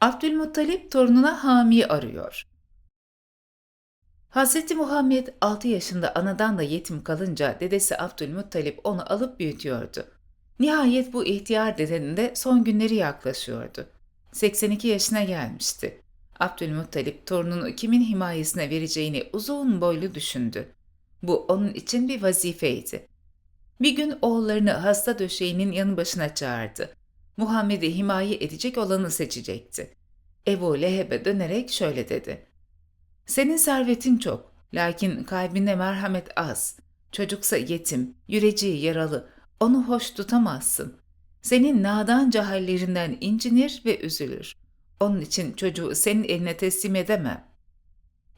Abdülmuttalip torununa hami arıyor. Hz. Muhammed 6 yaşında anadan da yetim kalınca dedesi Abdülmuttalip onu alıp büyütüyordu. Nihayet bu ihtiyar dedenin de son günleri yaklaşıyordu. 82 yaşına gelmişti. Abdülmuttalip torununu kimin himayesine vereceğini uzun boylu düşündü. Bu onun için bir vazifeydi. Bir gün oğullarını hasta döşeğinin yanı başına çağırdı. Muhammed'i himaye edecek olanı seçecekti. Ebu Leheb'e dönerek şöyle dedi. Senin servetin çok, lakin kalbinde merhamet az. Çocuksa yetim, yüreceği yaralı, onu hoş tutamazsın. Senin nadanca hallerinden incinir ve üzülür. Onun için çocuğu senin eline teslim edemem.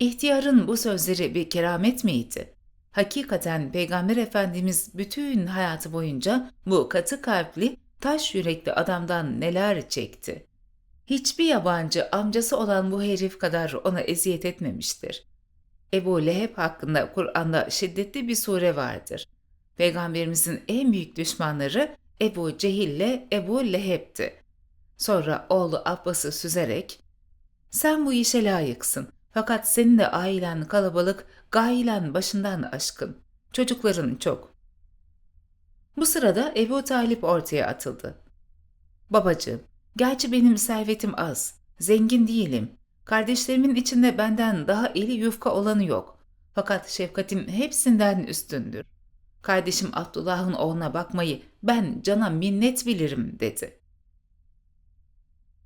İhtiyarın bu sözleri bir keramet miydi? Hakikaten Peygamber Efendimiz bütün hayatı boyunca bu katı kalpli, taş yürekli adamdan neler çekti. Hiçbir yabancı amcası olan bu herif kadar ona eziyet etmemiştir. Ebu Leheb hakkında Kur'an'da şiddetli bir sure vardır. Peygamberimizin en büyük düşmanları Ebu Cehil ile Ebu Leheb'ti. Sonra oğlu Abbas'ı süzerek, ''Sen bu işe layıksın fakat senin de ailen kalabalık, gailen başından aşkın. Çocukların çok.'' Bu sırada Ebu Talip ortaya atıldı. ''Babacığım, gerçi benim servetim az, zengin değilim. Kardeşlerimin içinde benden daha eli yufka olanı yok. Fakat şefkatim hepsinden üstündür. Kardeşim Abdullah'ın oğluna bakmayı ben cana minnet bilirim.'' dedi.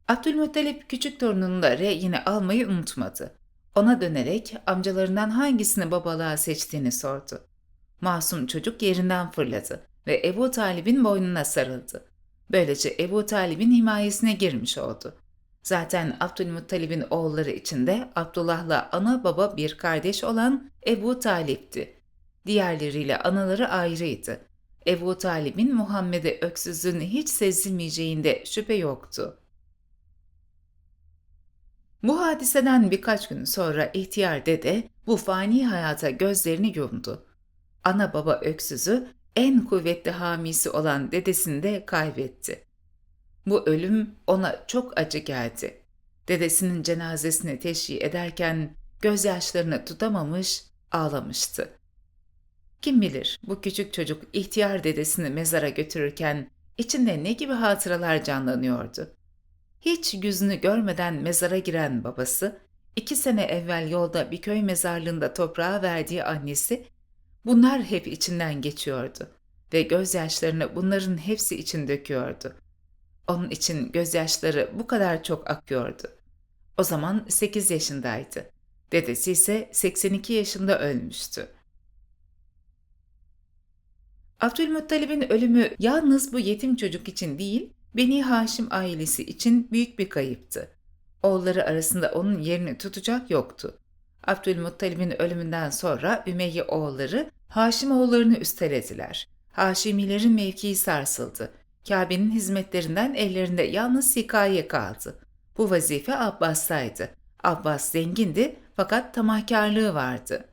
Abdülmuttalip küçük torununu da reyine almayı unutmadı. Ona dönerek amcalarından hangisini babalığa seçtiğini sordu. Masum çocuk yerinden fırladı ve Ebu Talib'in boynuna sarıldı. Böylece Ebu Talib'in himayesine girmiş oldu. Zaten Abdülmuttalib'in oğulları içinde Abdullah'la ana baba bir kardeş olan Ebu Talip'ti. Diğerleriyle anaları ayrıydı. Ebu Talib'in Muhammed'e öksüzlüğün hiç sezilmeyeceğinde şüphe yoktu. Bu hadiseden birkaç gün sonra ihtiyar dede bu fani hayata gözlerini yumdu. Ana baba öksüzü en kuvvetli hamisi olan dedesini de kaybetti. Bu ölüm ona çok acı geldi. Dedesinin cenazesini teşhi ederken gözyaşlarını tutamamış, ağlamıştı. Kim bilir bu küçük çocuk ihtiyar dedesini mezara götürürken içinde ne gibi hatıralar canlanıyordu. Hiç yüzünü görmeden mezara giren babası, iki sene evvel yolda bir köy mezarlığında toprağa verdiği annesi, bunlar hep içinden geçiyordu ve gözyaşlarını bunların hepsi için döküyordu. Onun için gözyaşları bu kadar çok akıyordu. O zaman 8 yaşındaydı. Dedesi ise 82 yaşında ölmüştü. Abdülmuttalib'in ölümü yalnız bu yetim çocuk için değil, Beni Haşim ailesi için büyük bir kayıptı. Oğulları arasında onun yerini tutacak yoktu. Abdülmuttalib'in ölümünden sonra Ümeyye oğulları Haşim oğullarını üstelediler. Haşimilerin mevkii sarsıldı. Kabe'nin hizmetlerinden ellerinde yalnız sikaye kaldı. Bu vazife Abbas'taydı. Abbas zengindi fakat tamahkarlığı vardı.